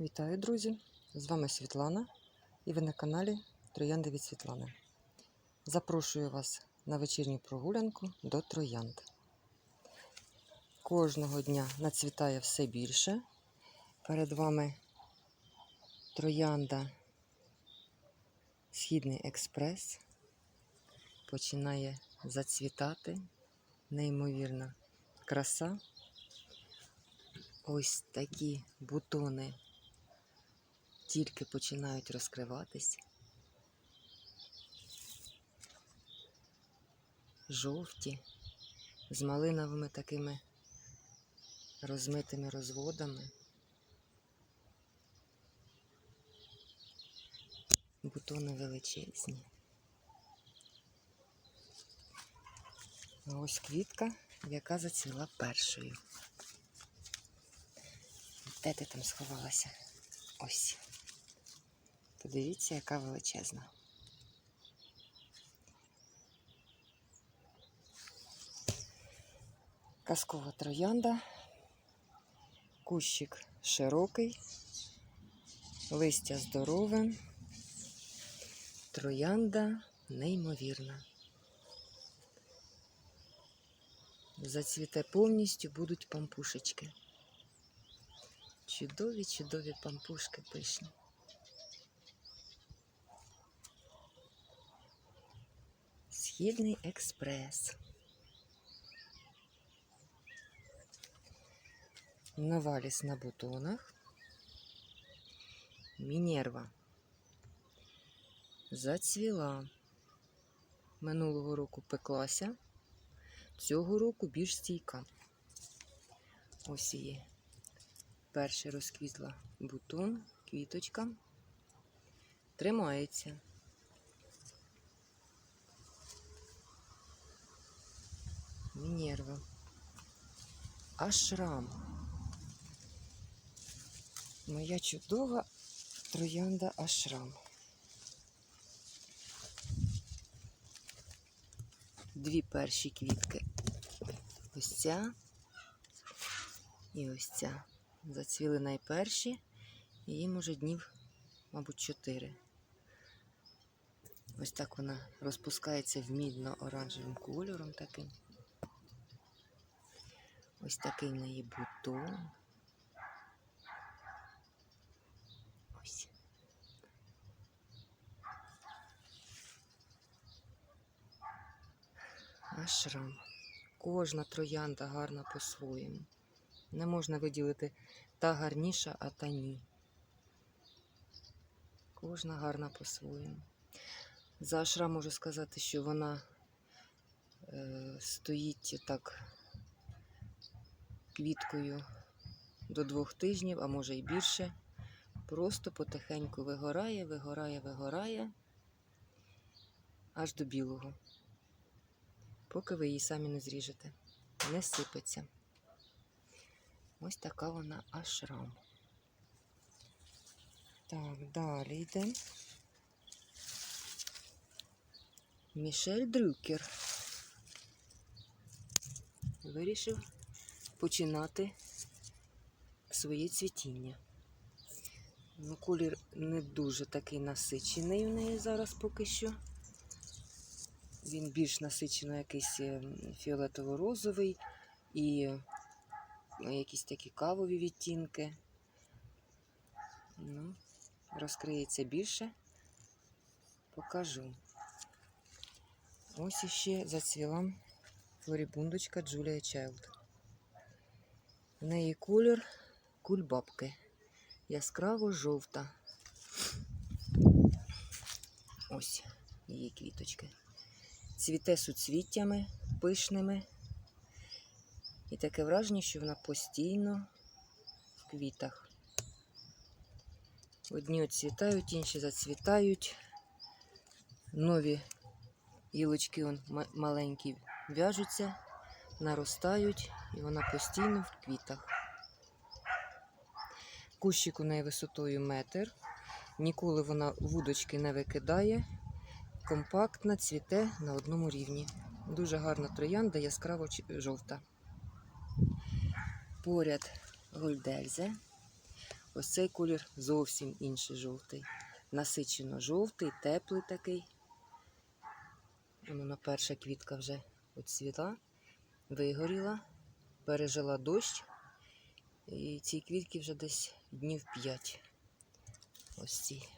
Вітаю, друзі! З вами Світлана і ви на каналі Троянди від Світлани. Запрошую вас на вечірню прогулянку до троянд. Кожного дня нацвітає все більше. Перед вами троянда Східний експрес починає зацвітати. Неймовірна краса. Ось такі бутони тільки починають розкриватись. Жовті, з малиновими такими розмитими розводами. Бутони величезні. Ось квітка, яка зацвіла першою. Де ти там сховалася? Ось. Подивіться, яка величезна. Казкова троянда, кущик широкий, листя здорове, троянда неймовірна. Зацвіте повністю будуть пампушечки. Чудові, чудові пампушки пишні. Східний експрес. Новаліс на бутонах. Мінерва. Зацвіла. Минулого року пеклася. Цього року більш стійка. Ось її. Перший розквітла бутон, квіточка. Тримається. Мінерва. Ашрам. Моя чудова троянда Ашрам. Дві перші квітки. Ось ця і ось ця. Зацвіли найперші, і їм уже днів, мабуть, чотири. Ось так вона розпускається в мідно-оранжевим кольором таким. Ось такий неї бутон. Ось. Ашрам. Кожна троянда гарна по-своєму. Не можна виділити та гарніша, а та ні. Кожна гарна по-своєму. За ашрам можу сказати, що вона е, стоїть так квіткою до двох тижнів, а може й більше. Просто потихеньку вигорає, вигорає, вигорає аж до білого. Поки ви її самі не зріжете. Не сипеться. Ось така вона ашрам. Так, далі йде. Мішель Дрюкер. Вирішив починати своє цвітіння. Ну, колір не дуже такий насичений у неї зараз поки що. Він більш насичено якийсь е, фіолетово-розовий і якісь такі кавові відтінки. Ну, розкриється більше, покажу. Ось іще зацвіла флорібундочка Джулія Чайлд. В неї колір кульбабки. Яскраво жовта. Ось її квіточки. Цвіте суцвіттями пишними. І таке враження, що вона постійно в квітах. Одні оцвітають, інші зацвітають. Нові гілочки маленькі в'яжуться, наростають, і вона постійно в квітах. Кущик у неї висотою метр. Ніколи вона вудочки не викидає. Компактна, цвіте на одному рівні. Дуже гарна троянда, яскраво жовта. Поряд гольдельзе. Ось цей колір зовсім інший жовтий. Насичено жовтий, теплий такий. Воно перша квітка вже оцвіла, вигоріла, пережила дощ. І ці квітки вже десь днів 5. Ось ці.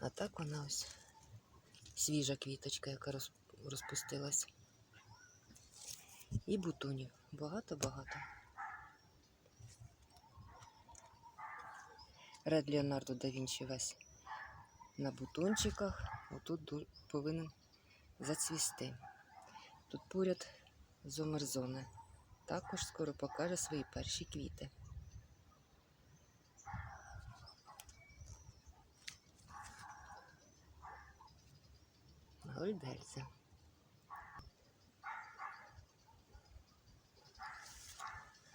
А так вона ось свіжа квіточка, яка розпустилась. І бутонів. Багато-багато. Ред Леонардо да Вінчі весь на бутончиках. Отут повинен зацвісти. Тут поряд зомерзоне. Також скоро покаже свої перші квіти. Гольдельця.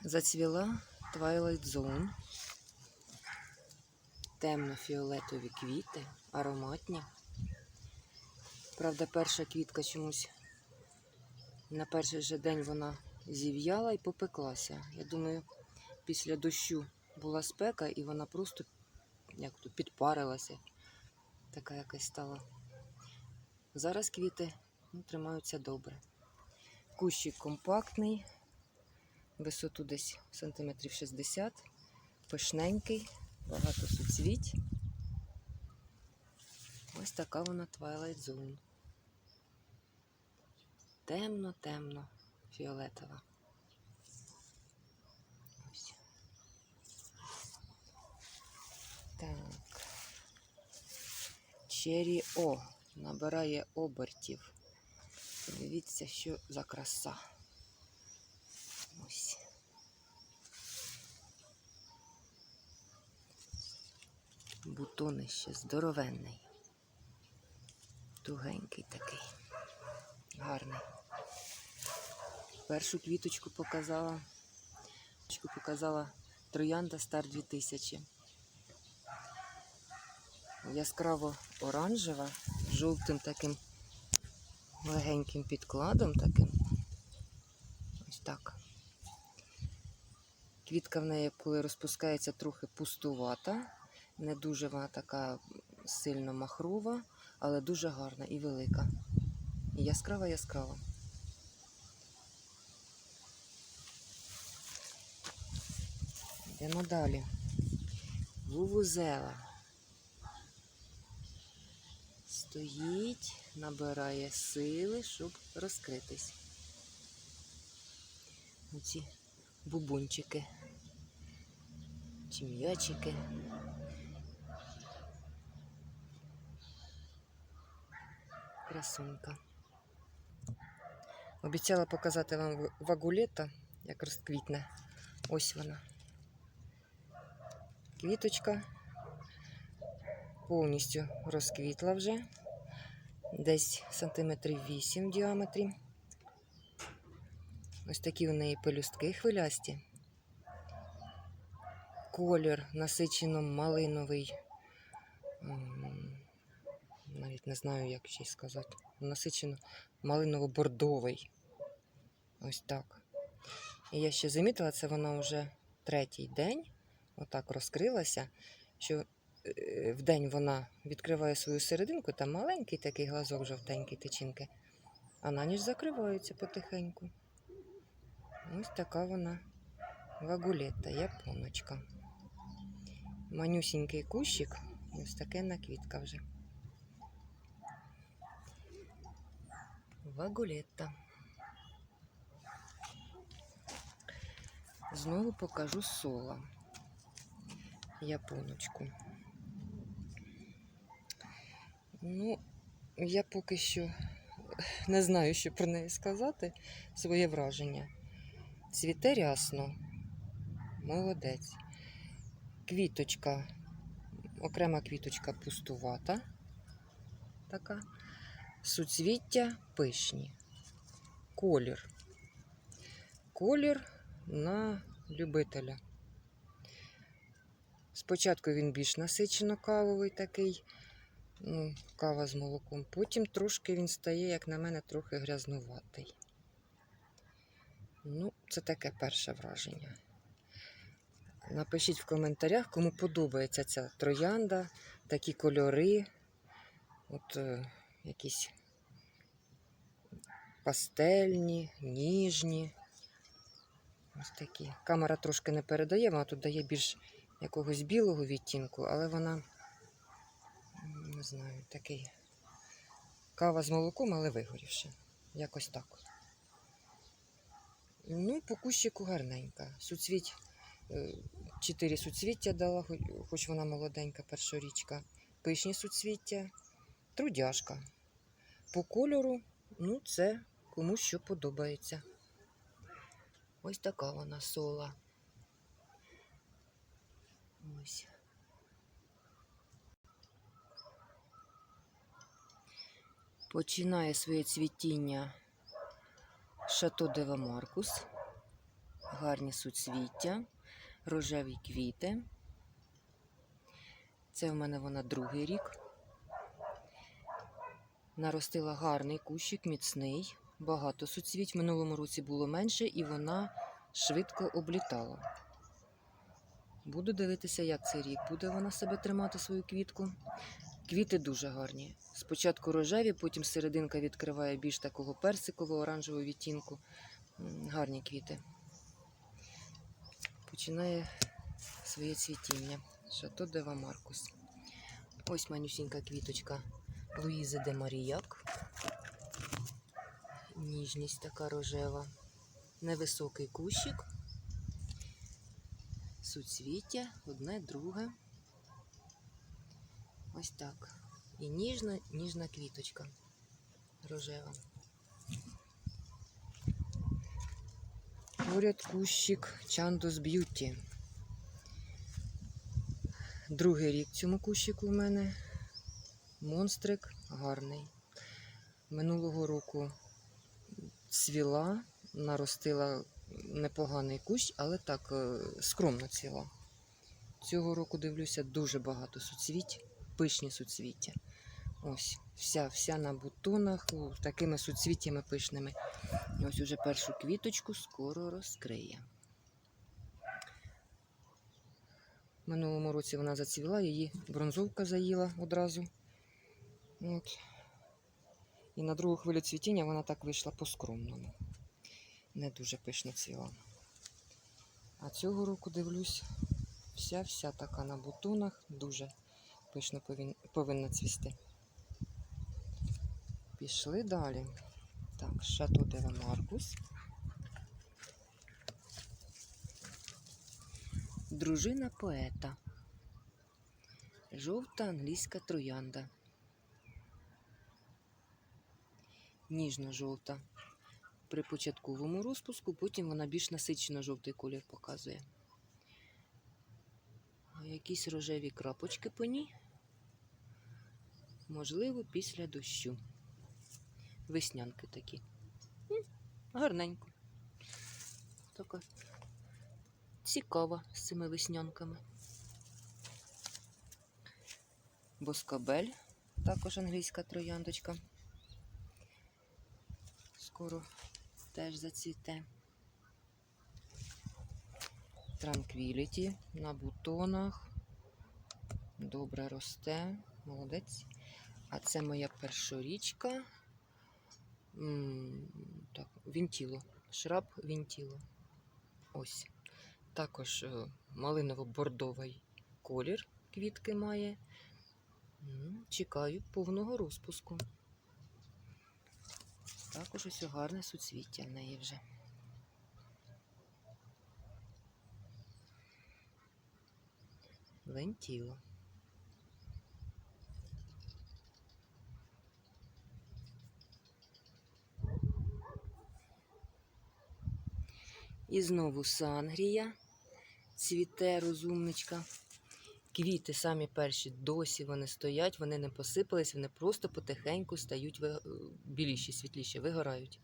Зацвіла Twilight Zone. Темно-фіолетові квіти, ароматні. Правда, перша квітка чомусь на перший же день вона зів'яла і попеклася. Я думаю, після дощу була спека і вона просто як то підпарилася. Така якась стала. Зараз квіти ну, тримаються добре. Кущик компактний, висоту десь сантиметрів 60, пишненький, багато суцвіть. Ось така вона Twilight Zone. Темно-темно, фіолетова. Ось. Так. Черрі О набирає обертів. Дивіться, що за краса. Ось. Бутонище здоровенний. Тугенький такий. Гарний. Першу квіточку показала. Квіточку показала Троянда Стар 2000. Яскраво оранжева, з жовтим таким легеньким підкладом таким. Ось так. Квітка в неї, коли розпускається, трохи пустувата. Не дуже вона така сильно махрова, але дуже гарна і велика. Яскрава яскрава. Йдемо далі. Вувузела. Стоїть, набирає сили, щоб розкритись. Оці бубончики. Чи м'ячики. Красунька. Обіцяла показати вам в- вагулета, як розквітне. Ось вона. Квіточка повністю розквітла вже. Десь сантиметрів 8 в діаметрі. Ось такі у неї пелюстки хвилясті. Колір насичено малиновий. Навіть не знаю, як ще сказати. Насичено малиново-бордовий. Ось так. І я ще замітила, це вона вже третій день. Отак розкрилася, що е, вдень вона відкриває свою серединку, там маленький такий глазок жовтенький тичинки, а на ніч закривається потихеньку. Ось така вона вагулетта, японочка. Манюсінький кущик, ось таке наквітка вже. Вагулетта. Знову покажу сола. Японочку. Ну, я поки що не знаю, що про неї сказати. Своє враження. Цвіте рясно. Молодець. Квіточка, окрема квіточка пустувата. Така. Суцвіття пишні. Колір. Колір на любителя. Спочатку він більш насичено кавовий такий, ну, кава з молоком. Потім трошки він стає, як на мене, трохи грязнуватий. Ну, це таке перше враження. Напишіть в коментарях, кому подобається ця троянда, такі кольори, от е, якісь пастельні, ніжні. Ось такі. Камера трошки не передає, вона тут дає більш якогось білого відтінку, але вона, не знаю, такий кава з молоком, але вигорівши. Якось так. Ну, по кущику гарненька. Суцвіть, е, чотири суцвіття дала, хоч- вона молоденька, першорічка. Пишні суцвіття, трудяшка. По кольору, ну, це кому що подобається. Ось така вона сола. Ось. Починає своє цвітіння Шато Дева Маркус. Гарні суцвіття, рожеві квіти. Це в мене вона другий рік. Наростила гарний кущик, міцний, багато суцвіть. Минулому році було менше, і вона швидко облітала. Буду дивитися, як цей рік буде вона себе тримати свою квітку. Квіти дуже гарні. Спочатку рожеві, потім серединка відкриває більш такого персикового оранжевого відтінку. Гарні квіти. Починає своє цвітіння. Шато Дева Маркус. Ось манюсінька квіточка Луїзи де Маріяк. Ніжність така рожева. Невисокий кущик. Суцвіття, одне, друге. Ось так. І ніжна, ніжна квіточка рожева. Поряд кущик Чандус Б'юті. Другий рік цьому кущику в мене. Монстрик гарний. Минулого року цвіла, наростила непоганий кущ, але так е, скромно цвіла. Цього року дивлюся дуже багато суцвіть, пишні суцвіття. Ось, вся, вся на бутонах, такими суцвіттями пишними. І ось уже першу квіточку скоро розкриє. Минулому році вона зацвіла, її бронзовка заїла одразу. От. І на другу хвилю цвітіння вона так вийшла по-скромному. Не дуже пишно цвіла. А цього року дивлюсь, вся-вся така на бутонах, дуже пишно повинна цвісти. Пішли далі. Так, Шато Дева Маркус. Дружина поета. Жовта англійська троянда. Ніжно-жовта. При початковому розпуску, потім вона більш насичено жовтий колір показує. Якісь рожеві крапочки по ній. Можливо, після дощу. Веснянки такі. Гарненько. Така цікава з цими веснянками. Боскабель, також англійська трояндочка. Скоро теж зацвіте. Транквіліті на бутонах. Добре росте. Молодець. А це моя першорічка. Так, Вінтіло. Шраб Вінтіло. Ось. Також е, малиново-бордовий колір квітки має. Чекаю повного розпуску. Також ось гарне суцвіття в неї вже. Вентіло. І знову сангрія. Цвіте розумничка. Квіти самі перші досі вони стоять, вони не посипались, вони просто потихеньку стають біліші, світліші, вигорають.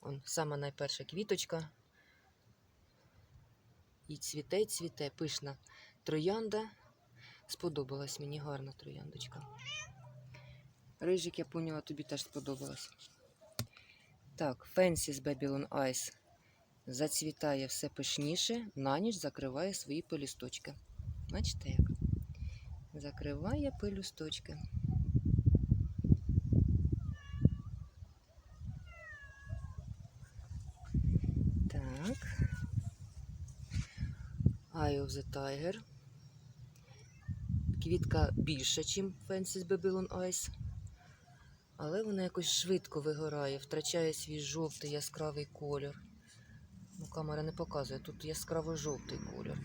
Он сама найперша квіточка. І цвіте, цвіте, пишна троянда. Сподобалась мені гарна трояндочка. Рижик, я поняла, тобі теж сподобалась. Так, з Babylon Ice. зацвітає все пишніше, на ніч закриває свої пелюсточки. Бачите як? Закриває пелюсточки. Так. Eye of the Tiger. Квітка більша, ніж Fences Babylon Ice. Але вона якось швидко вигорає, втрачає свій жовтий яскравий колір. Ну, камера не показує, тут яскраво-жовтий колір.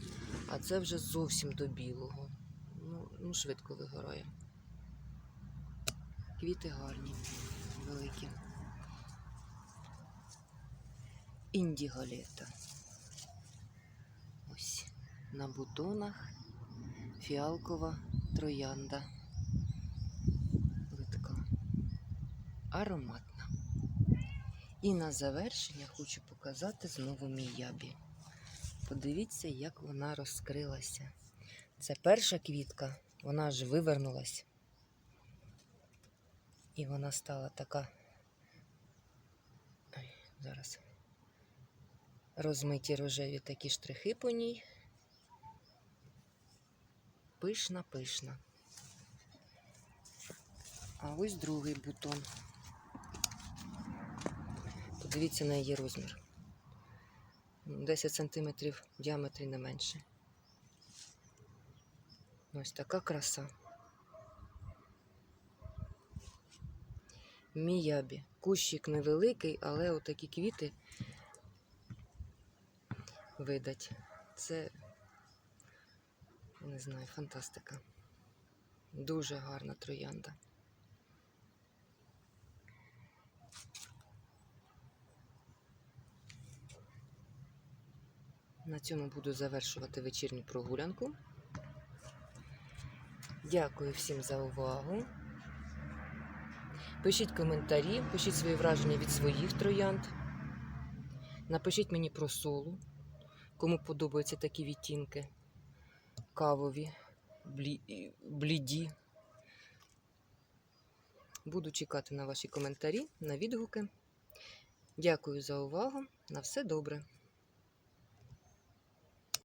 А це вже зовсім до білого. Ну, ну швидко вигорає. Квіти гарні, великі. Індіголета. Ось на бутонах фіалкова троянда. Литка. Ароматна. І на завершення хочу показати знову міябі. Подивіться, як вона розкрилася. Це перша квітка, вона ж вивернулась. І вона стала така. Ой, зараз. Розмиті рожеві такі штрихи по ній. Пишна, пишна. А ось другий бутон. Подивіться на її розмір. 10 см в діаметрі не менше. Ось така краса. Міябі. Кущик невеликий, але отакі квіти видать. Це, не знаю, фантастика. Дуже гарна троянда. На цьому буду завершувати вечірню прогулянку. Дякую всім за увагу. Пишіть коментарі, пишіть свої враження від своїх троянд. Напишіть мені про солу, кому подобаються такі відтінки. Кавові, бліді. Буду чекати на ваші коментарі, на відгуки. Дякую за увагу. На все добре.